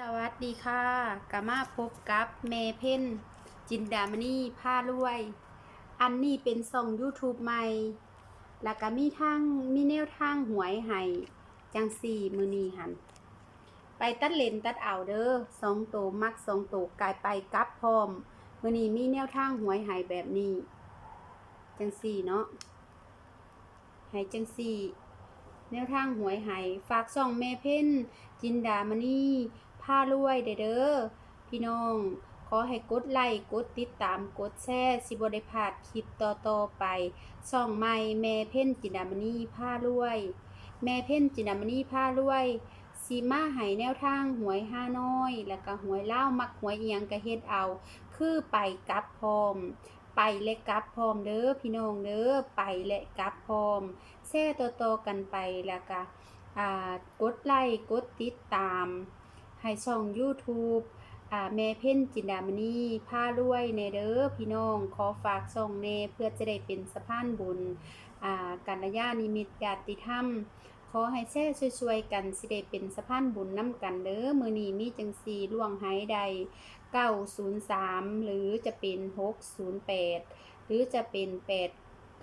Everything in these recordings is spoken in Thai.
สวัสดีค่ะกามาพบกับเมเพนจินดามณีผ้ารวย อันนี้เป็นส่อง YouTube ใหม่ แล้วก็มีทางมีแนวทางหวยให้จังสี่มือนีหัน ไปตัดเลนตัดเอาเด้อสองโตวมักสองโตวกลายไปกับพร้อม มือนีมีแนวทางหวยให้แบบนี้ จังสี่เนาะให้จังสี่ แนวทางหวยไหายฝากส่องแม่เพนจินดามณี ผ้ารวยเด้อเด้อพี่น้อง ขอให้กดไลค์กดติดตามกดแชร์สิบได้พาดคลิปต่อๆไปส่องใหม่แม่เพ่นจินดามณีผ้ารวย แม่เพ่นจินดามณีผ้ารวยสีมาให้แนวทางหวยห้าน้อย แล้วก็หวยเล่ามักหวยเอียงกระเฮ็ดเอา คือไปกับพร้อม ไปและกับพร้อมเด้อพี่น้องเด้อไปและกับพร้อมแช่ต่อๆกันไปแล้วก็กดไลค์กดติดตาม ให้ช่อง YouTube อ่าแม่เพ่นจินดามณีผ้ารวยในเด้อพี่น้อง ขอฝากช่องเนเพื่อจะได้เป็นสะพานบุญอ่ากัลยาณิมิตญาติธรรม ขอให้แช่ช่วยๆกันสิได้เป็นสะพานบุญน้ำกันเด้อมือนี้มีจังสีล่วงหายใด 903 หรือจะเป็น 608 หรือจะเป็น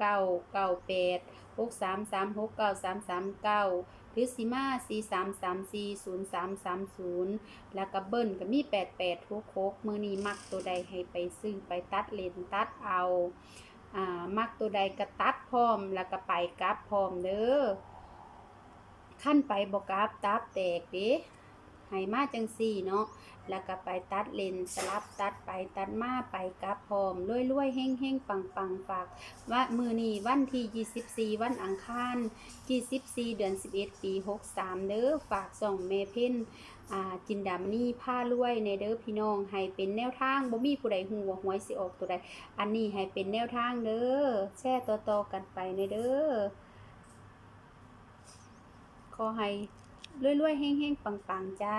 8998หกสามสามหกเก้าสามสามเก้าหรือสีมาสี่สามสามสี่ศูนย์สามสามศูนย์แล้วก็เบิ้ลก็มีแปดแปดหกหกมือนี้มักตัวใดให้ไปซื้อไปตัดเลนตัดเอาอ่ามักตัวใดก็ตัดพร้อมแล้วก็ไปกลับพร้อมเด้อขั้นไปบอกกราบตับแตกเด้ ให้มาจังสี่เนาะแล้วก็ไปตัดเลนสลับตัดไปตัดมาไปกลับพร้อมรวยรวยๆเฮ่งเฮ่งปังปังๆฝากว่ามือนี้วันที่ 24 วันอังคาร24เดือน 11 ปี 63 เด้อฝากส่องเมเพ่นอ่าจินดามณีผ้ารวยในเด้อพี่น้องให้เป็นแนวทางบ่มีผู้ใดฮู้ว่าหวยสิออกตัวใดอันนี้ให้เป็นแนวทางเด้อแชร์ต่อๆกันไปในเด้อขอให้ รวยๆแห้งๆปังๆจ้า